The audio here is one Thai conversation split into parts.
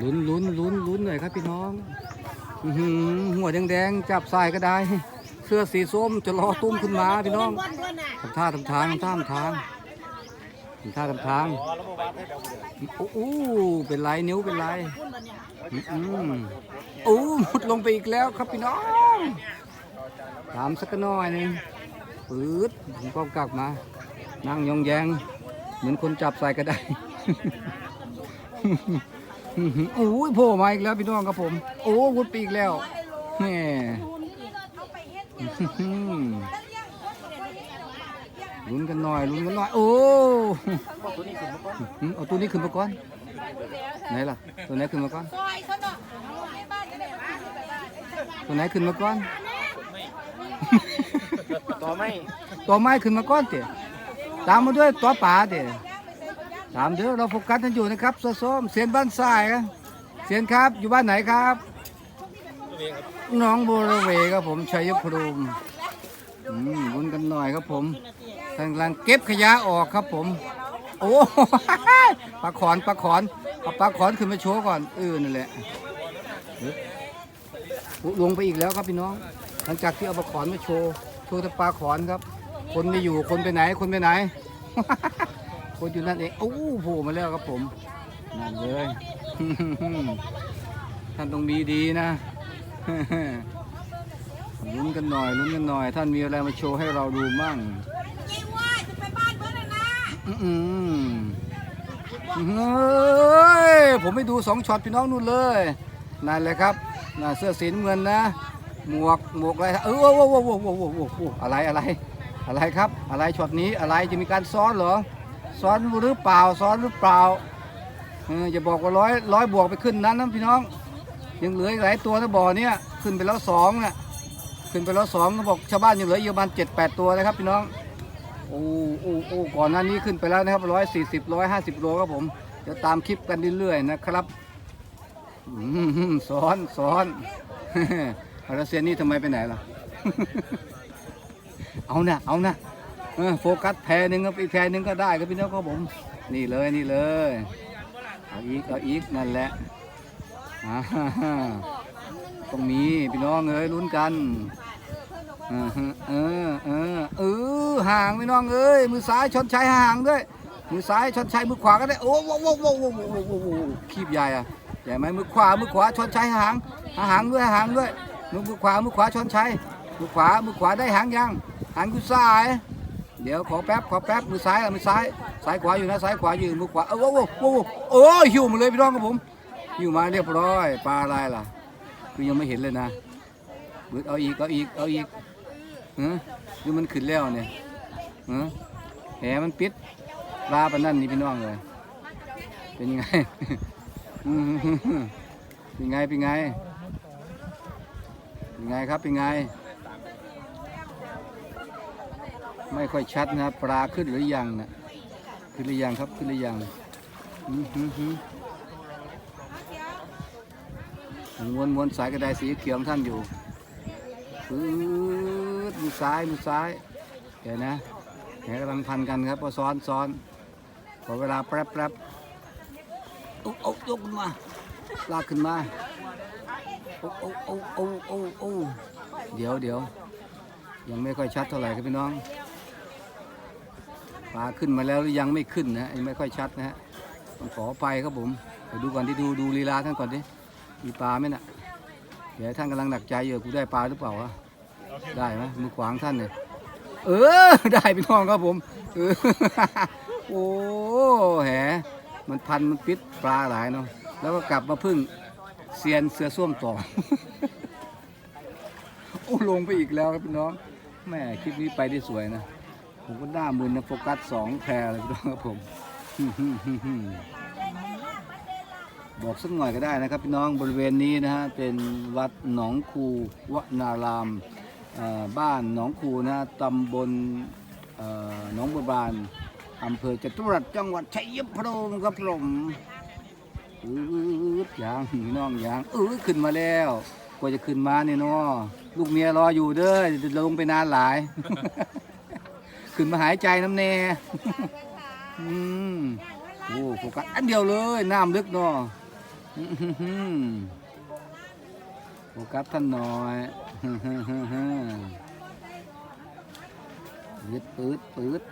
ลุ้นลุ้นลุ้นลุ้นหน่อยครับพี่น้องหัวแดงๆจับสายก็ได้ เสื้อสีส้มจะรอตุ้มขึ้นมาพี่น้องทำท่าทำทางทำท่าทำทางทำท่าทำทางโอ้โหเป็นไรนิ้วเป็นไรอืมโอ้หมดลงไปอีกแล้วครับพี่น้องตามสักหน่อยหนึงปื๊ดผมก็กลับมา นั่งยองแยง เหมือนคนจับใส่ก็ได้ โอ้ยโผล่มาอีกแล้วพี่น้องครับผม โอ้วุดปีกแล้วแหม่ลุ้นกันหน่อยลุ้นกันหน่อยโอ้เอาตัวนี้ขึ้นมาก่อนไหนล่ะตัวไหนขึ้นมาก่อนซอยเขาเนาะในบ้านจะได้มาตัวไหนขึ้นมาก่อนต่อไม่ตัวไม้ขึ้นมาก่อนเตะตามมาด้วยตัวป่าเตะตามเด้อเราโฟกัสกันอยู่นะครับส้มเสียนบ้านทรายครับเสียนครับอยู่บ้านไหนครับหน้องบัวระเวครับผมชัยภูมิอืมลุ้นกันหน่อยครับผมกำลังเก็บขยะออกครับผม โอ้ปลาขอนปลาขอนเอาปลาขอนขึ้นมาโชว์ก่อนเออนั่นแหละลงไปอีกแล้วครับพี่น้อง หลังจากที่เอาปลาขอนมาโชว์โชว์แต่ปลาขอนครับ คนไม่อยู่คนไปไหนคนไปไหน คนอยู่นั่นเองโอ้โผล่มาแล้วครับผมนั่นเลยท่านต้องมีดีนะลุ้นกันหน่อยลุ้นกันหน่อย ท่านมีอะไรมาโชว์ให้เราดูมั่งยิงว่าจะไปบ้านเพื่อนนะอืมเฮ้ยผมไม่ดูสองช็อตพี่น้องนู่นเลยนั่นเลยครับน่ะเสื้อสีน้ำเงินนะ หมวกหมวกอะไรเออโอ้โหโอ้โหโอ้โหโอ้โหโอ้โหอะไรอะไร อะไรครับ อะไรช็อตนี้อะไรจะมีการซ้อนเหรอ ซ้อนหรือเปล่าซ้อนหรือเปล่าเออจะบอกว่าร้อยร้อยบวกไปขึ้นนั้นนะพี่น้อง ยังเหลืออีกหลายตัวนะบ่อเนี้ยขึ้นไปแล้วสองน่ะขึ้นไปแล้วสองเขาบอกชาวบ้านยังเหลืออยู่ประมาณเจ็ดแปดตัวนะครับพี่น้องโอ้โอ้โอ้ก่อนหน้านี้ขึ้นไปแล้วนะครับร้อยสี่สิบร้อยห้าสิบโลครับผมเดี๋ยวตามคลิปกันเรื่อยๆนะครับอืมซ้อนซ้อนอาราเซียนนี่ทำไมไปไหนล่ะ เอานะเอานะ โฟกัสแพรหนึ่งครับอีกแพรหนึ่งก็ได้ครับพี่น้องครับผม นี่เลยนี่เลยเอาอีกเอาอีกนั่นแหละต้องมีพี่น้องเอ้ยลุ้นกันเออเออเออเออห่างพี่น้องเอ้ยมือซ้ายชนชายห่างด้วยมือซ้ายชนชายมือขวาก็ได้โอ้โหโอ้โหโอ้โหโอ้โหโอ้โหคีบใหญ่อะใหญ่ไหมมือขวามือขวาชนชายหางหางด้วยหางด้วยมือขวามือขวาชนชายมือขวามือขวาได้หางยังหางกูซ้าย เดี๋ยวขอแป๊บขอแป๊บมือซ้ายอะมือซ้ายซ้ายขวาอยู่นะซ้ายขวาอยู่มือขวาเออโอ้โหโอ้โหโอ้หิวมาเลยพี่น้องครับผมหิวมาเรียบร้อยปลาอะไรล่ะคือยังไม่เห็นเลยนะบึดเอาอีกเอาอีกเอาอีกเออดูมันขึ้นแล้วเนี่ยเออแหมันปิดปลาปนนั่นนี่พี่น้องเลยเป็นยังไงเป็นไงเป็นไงเป็นไงครับเป็นไง ไม่ค่อยชัดนะครับปลาขึ้นหรือยังนะขึ้นหรือยังครับขึ้นหรือยังมหืมหืมม้วนม้วนสายกระไดสีเขียวท่านอยู่ปื๊ดมือซ้ายมือซ้ายเดี๋ยวนะแหกำลังพันกันครับพอซ้อนซ้อนขอเวลาแป๊บแป๊บโอ้โอ้ยกขึ้นมาลากขึ้นมาโอ้โอ้โอ้โอ้โอ้โอ้เดี๋ยวเดี๋ยวยังไม่ค่อยชัดเท่าไหร่ครับพี่น้อง ลาขึ้นมาแล้วหรือยังไม่ขึ้นนะยังไม่ค่อยชัดนะฮะต้องขออภัยครับผมไปดูก่อนที่ดูดูลีลาท่านก่อนดิมีปลาไหมน่ะเดี๋ยวท่านกำลังหนักใจอยู่กูได้ปลาหรือเปล่าวะได้ไหมมือขวางท่านเนี่ยเออได้พี่น้องครับผมเออโอ้แหมันพันมันปิดปลาหลายเนาะแล้วก็กลับมาพึ่งเซียนเสือส้วมต่อโอ้ลงไปอีกแล้วครับพี่น้องแม่คลิปนี้ไปได้สวยนะ ผมก็หน้ามือนะโฟกัสสองแพรเลยพี่น้องครับผมบอกสักหน่อยก็ได้นะครับพี่น้องบริเวณนี้นะฮะเป็นวัดหนองคูวนารามบ้านหนองคูนะตำบลหนองบัวบานอำเภอจตุรัสจังหวัดชัยภูมิครับผมอืดยางพี่น้องยางอืดขึ้นมาแล้วกว่าจะขึ้นมาเนี่ยเนาะลูกเมียรออยู่เด้อจะลงไปนานหลาย ขึ้นมาหายใจน้ำแน่อืมโอ้โฟกัสอันเดียวเลยน้ำลึกเนาะอื้อหือหือโฟกัสท่านหน่อยอื้อหือหือหือปืดปืดปืด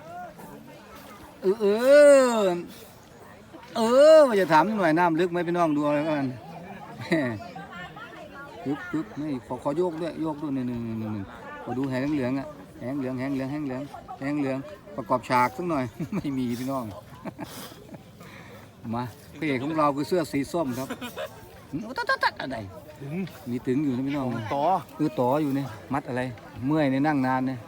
เออเออเออว่าจะถามหน่อยน้ำลึกไหมพี่น้องดูอะไรกันปึ๊บปึ๊บนี่ขอขอโยกด้วยโยกด้วยหนึ่งหนึ่งหนึ่งหนึ่งขอดูแหงเหลืองอะ แหงเหลืองแหงเหลืองแหงเหลืองแหงเหลืองประกอบฉากสักหน่อย ไม่มีพี่น้อง มาพระเอกของเราคือเสื้อสีส้มครับโอ้ตัดตัดตัดอะไรมีตึงอยู่นะพี่น้องต่อคือต่ออยู่เนี่ยมัดอะไร เมื่อยในยนั่งนานเนี่ย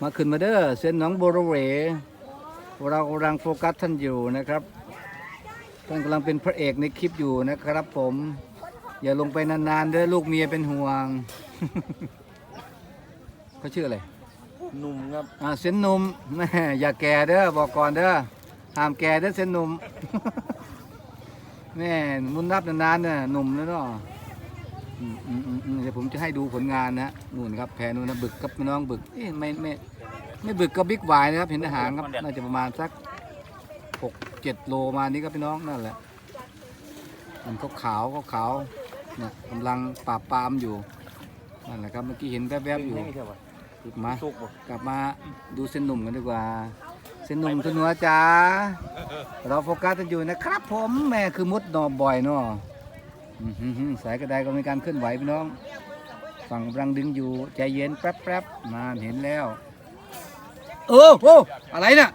มาขึ้นมาเด้อเส้นหนองโบรเวเรากำลังโฟกัสท่านอยู่นะครับท่านกำลังเป็นพระเอกในคลิปอยู่นะครับผม อย่าลงไปนานๆเด้อลูกเมียเป็นห่วง เขาชื่ออะไรหนุ่มครับอ่าเส้นหนุ่มแม่อย่าแก่เด้อบอกก่อนเด้อห้ามแก่เด้อเส้นหนุ่มแม่มุนนับนานๆเนี่ยหนุ่มแล้วเนาะอืมอืมอืมอืมเดี๋ยวผมจะให้ดูผลงานนะนู่นครับแพรนู่นนะบึกกับน้องบึกเอ๊ะไม่ไม่ไม่บึกกับบิ๊กไวายนะครับ เห็นทหารครับน่าจะประมาณสักหกเจ็ดโลมานี้ครับพี่น้องนั่นแหละมันขาวขาวๆขาวๆเนี่ยกำลังปราบปรามอยู่นั่นแหละครับเมื่อกี้เห็นแวบๆอยู่ ไม่มีเท่าไหร่ มา สุกบ่กลับมาดูเส้นหนุ่มกันดีกว่า เส้นหนุ่มคุณหัวจ๋าเราโฟกัสกันอยู่นะครับ ผมแม่คือมุดหนอบ่อยเนาะอื้อหือหือสายกระไดก็มีการเคลื่อนไหวพี่น้อง ฝั่งกำลังดึงอยู่ใจเย็นแป๊บแป๊บๆมาเห็นแล้ว เออโอ้อะไรน่ะ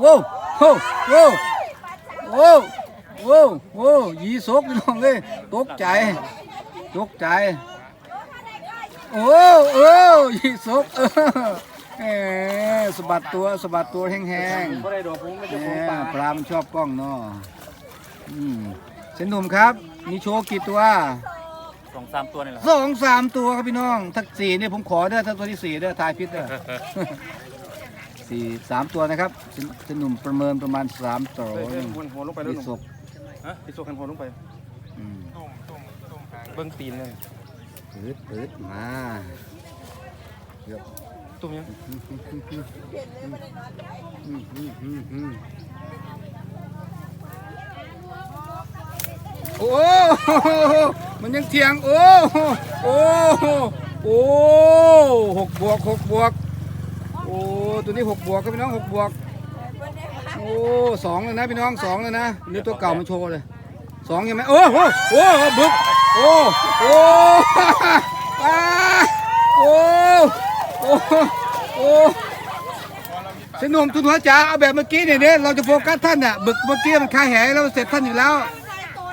โว้โว้โว้โว้โว้โว้ยีสกพี่น้องเลยตกใจ ตกใจ โอ้โอ้ยี่สกเออแหมสะบัดตัวสะบัดตัวแห้งก็ได้ดอกผมไม่ๆจะแหของมป่าปลา มันชอบกล้องเนาะอืมเส้นหนุ่มครับ มีโชว์กี่ตัว สองสามตัวนี่แหละสองสามตัวครับพี่น้อง ทักสี่เนี่ยผมขอเด้อถ้าตัวที่สี่เด้อทายพิษเด้อ สี่สามตัวนะครับเส้นเส้นหนุ่มประเมินประมาณสามตัวเฮ้ยเฮ้ยหัวลงไปแล้วยี่หนุ่มสกฮะพี่โซกันหัวลงไปอืมเบิ้งตีนเลย ปืดปืดมาเกือบตุ้มยังอืมอืมอืมอืมโอ้โหมันยังเถียง โอ้โหโอ้โหโอ้หกบวกหกบวก โอ้ ตัวนี้หกบวกครับพี่น้องหกบวก โอ้สองเลยนะพี่น้องสองเลยนะนี่ตัวเก่ามาโชว์เลย สองยังไหมโอ้โหโอ้โหบึกโอ้โอ้อ่าโอ้โอ้โอ้สนุ่มตุนหัวจ๋าเอาแบบเมื่อกี้เนี่ยเนี่ยเราจะโฟกัสท่านน่ะบึกเมื่อกี้มันคาแหแล้วเสร็จท่านอยู่แล้ว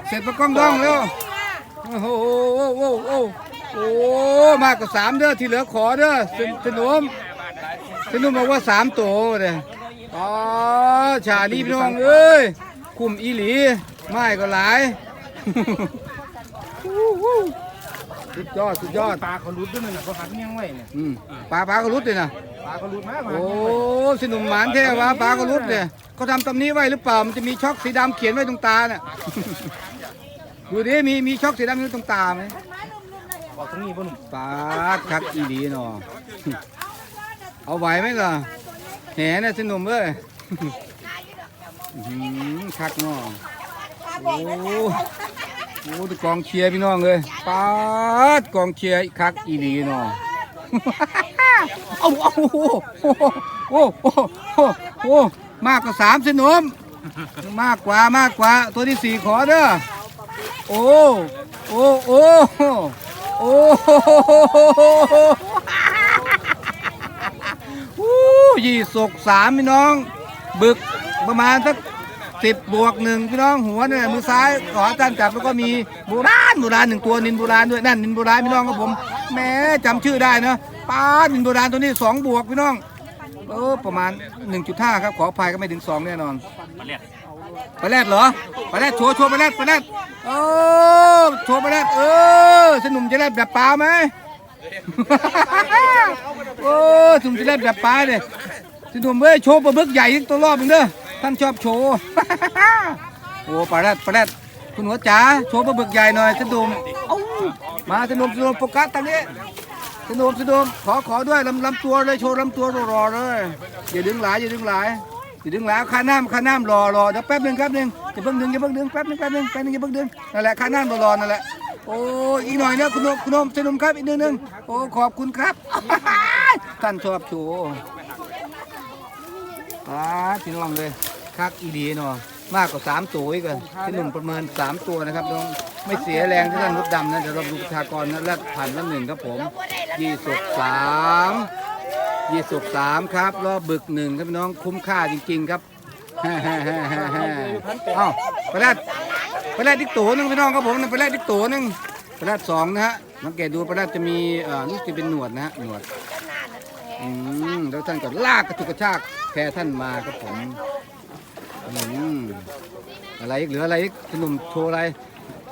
เสร็จประกล้องดองแล้วโอ้โหโอ้โหโอ้โอ้มากกว่าสามเด้อที่เหลือขอเด้อสนสนุ่มสนุ่มบอกว่าสามตัวเลยอ๋อชาลีพี่น้องเอ้ยคุมอีหลี ไม่ก็หลาย สุดยอดสุดยอด ปลาเขารุดด้วยนั่นน่ะเขาหันเงี้ยงไว้เนี่ยอืมปลาปลาก็รุดเลยนะ ปลาเขารุดมากโอ้สนุมหมานแท้วะปลาก็รุดเนี่ยเขาทำตำนี้ไว้หรือเปล่า มันจะมีช็อกสีดำเขียนไว้ตรงตาเนี่ย ดูดิมีมีช็อกสีดำอยู่ตรงตาไหมออกตรงนี้ป่ะหนุ่มปลาคักอีดีเนาะ เอาไหวไหมล่ะแหน่สนุมเอ้ย อื้อหือคักเนาะ โอ้โหโอ้ดูกองเชียร์พี่น้องเลยปาดกองเชียร์อีกคักอีดีเนาะเอาเอาโอ้โหโอ้โหโอ้โหโอ้โหมากกว่าสามสนมมากกว่ามากกว่าตัวที่สี่ขอเด้อโอ้โอ้โอ้โอ้โอ้ยี่สกสามพี่น้อง บึกประมาณสัก สิบบวกหนึ่งพี่น้องหัวเนี่ยมือซ้ายขออาจารย์จับแล้วก็มีโบราณโบราณหนึ่งตัวนินโบราณด้วยนั่นนินโบราณพี่น้องครับผมแหม้จำชื่อได้นะป้าดนินโบราณตัวนี้สองบวกพี่น้องเออประมาณ 1.5 ครับขออภัยก็ไม่ถึง 2 แน่นอน มาเรียกไปแรดเหรอไปแรดโชว์โชว์ไปแรดไปแรดเออโชว์ไปแรดเออสนุมจะแรดแบบปลาไหม โอ้สนุมจะแรดแบบปลาเนี่ยสนุมเว้ยโชว์ปลาบึกใหญ่อีกตัวรอบหนึงเด้อ ท่านชอบโชว์ โอ้ปลาแรดปลาแรดคุณหัวจ๋าโชว์ปลาบึกใหญ่หน่อยสนุมเอ้ามาสนุมสนุมโฟกัสตอนนี้สนุมสนุมขอขอด้วยลำลำตัวเลยโชว์ลำตัวรอๆเลยอย่าดึงหลายอย่าดึงหลายสิดึงแล้วค่าน้ำค่าน้ำรอรอเดี๋ยวแป๊บนึงแป๊บหนึงจะเพิ่งดึงจะเพิ่งดึงแป๊บนึงแป๊บนึงแป๊บนึงจะเพิ่งดึงนั่นแหละค่าน้ำรอรอนั่นแหละโอ้อีกหน่อยนะคุณโนมคุณโนมชนมครับอีกนิดนึงโอ้ขอบคุณครับท่านชอบโชว์อ่าพี่น้องเลย คักอีดีเนาะมากกว่าสามตัวอีกเลยพี่หนุ่มประเมินสามตัวนะครับน้องไม่เสียแรงที่ท่านรุดดำนะเดี๋ยวเราดูประชากรนะแรกผ่านละหนึ่งครับผมยี่สิบสามยี่สิบสามครับรอบบึกหนึ่งครับน้องคุ้มค่าจริง ๆ ครับฮ่าฮ่าฮ่าฮ่าฮ่าเอ้าไปแรกไปแรกติ๊กตัวหนึงพี่น้องครับผมไปแรกติ๊กตัวหนึงไปแรกสองนะฮะสังเกตดูไปแรกจะมีเอ่อรู้สึกจะเป็นหนวดนะฮะหนวดอืมแล้วท่านก็ลากกระตุกกระชากแพรท่านมาครับผม อืมอะไรอีกเหลืออะไรอีกขนมโชว์อะไร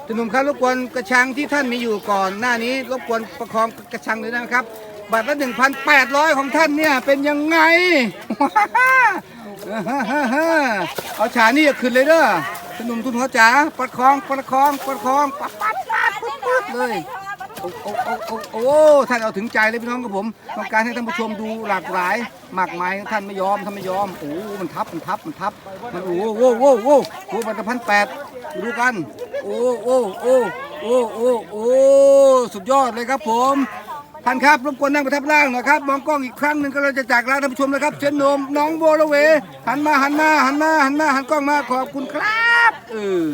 ขนมครับรบกวนกระชังที่ท่านมีอยู่ก่อนหน้านี้รบกวนประคองกระชังเลยนะครับบัตรละ1,800 ของท่านเนี่ยเป็นยังไงเอาฉานี่ขึ้นเลยเด้อขนมทุนหัวจ๋าประคองประคองประคองปั๊บปั๊บปั๊บเลย โอ้โอ้โอ้โอ้โอ้ท่านเอาถึงใจเลยพี่น้องกับผมต้องการให้ท่านผู้ชมดูหลากหลายมากมายท่านไม่ยอมท่านไม่ยอมโอ้มันทับมันทับมันทับมันโอ้โอ้โอ้โอ้โอ้บัตรพันแปดดูกัน โอ้โอ้โอ้โอ้โอ้โอ้สุดยอดเลยครับผมท่านครับรบกวนนั่งประทับร่างหน่อยครับมองกล้องอีกครั้งหนึ่งก็เราจะจากลาท่านผู้ชมนะครับเชิญนมน้องโบลเวหันมาหันมาหันมาหันมาหันกล้องมาขอบคุณครับเออ